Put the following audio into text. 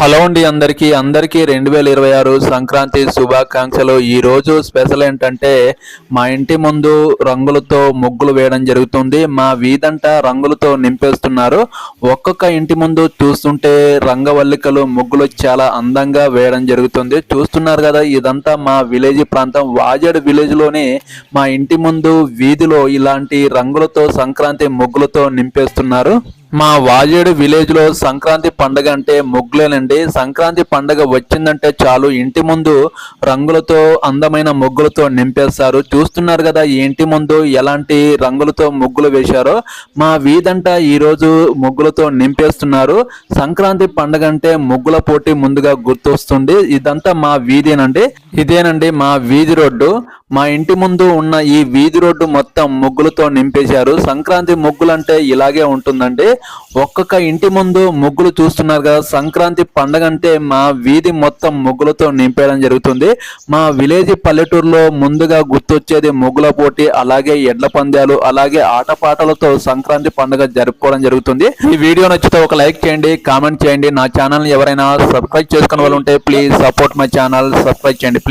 Hello అండి అందరికీ. అందరికీ రెండు వేల ఇరవై ఆరు సంక్రాంతి శుభాకాంక్షలు. ఈరోజు స్పెషల్ ఏంటంటే మా ఇంటి ముందు రంగులతో ముగ్గులు వేయడం జరుగుతుంది. మా వీధంతా రంగులతో నింపేస్తున్నారు. ఒక్కొక్క ఇంటి ముందు చూస్తుంటే రంగవల్లికలు ముగ్గులు చాలా అందంగా వేయడం జరుగుతుంది. చూస్తున్నారు కదా ఇదంతా మా విలేజ్ ప్రాంతం. వాజేడు విలేజ్లోని మా ఇంటి ముందు వీధిలో ఇలాంటి రంగులతో సంక్రాంతి ముగ్గులతో నింపేస్తున్నారు. మా వాజేడు విలేజ్లో సంక్రాంతి పండగ అంటే ముగ్గులేనండి. సంక్రాంతి పండగ వచ్చిందంటే చాలు. ఇంటి ముందు రంగులతో అందమైన ముగ్గులతో నింపేస్తారు చూస్తున్నారు కదా ఇంటి ముందు ఎలాంటి రంగులతో ముగ్గులు వేశారో. మా వీధంట ఈరోజు ముగ్గులతో నింపేస్తున్నారు. సంక్రాంతి పండగ అంటే ముగ్గుల పోటీ ముందుగా గుర్తొస్తుంది. ఇదంతా మా వీధేనండి. ఇదేనండి మా వీధి రోడ్డు. మా ఇంటి ముందు ఉన్న ఈ వీధి రోడ్డు మొత్తం ముగ్గులతో నింపేశారు. సంక్రాంతి ముగ్గులు అంటే ఇలాగే ఉంటుందండి. ఒక్కొక్క ఇంటి ముందు ముగ్గులు చూస్తున్నారు కదా సంక్రాంతి పండగ అంటే మా వీధి మొత్తం ముగ్గులతో నింపేయడం జరుగుతుంది. మా విలేజ్ పల్లెటూరులో ముందుగా గుర్తొచ్చేది ముగ్గుల పోటీ అలాగే ఎడ్ల పందాలు అలాగే ఆటపాటలతో సంక్రాంతి పండుగ జరుపుకోవడం జరుగుతుంది. ఈ వీడియో నచ్చితే ఒక లైక్ చేయండి కామెంట్ చేయండి. నా ఛానల్ ఎవరైనా సబ్స్క్రైబ్ చేసుకునే వాళ్ళు ఉంటే please support my channel subscribe చేయండి ప్లీజ్.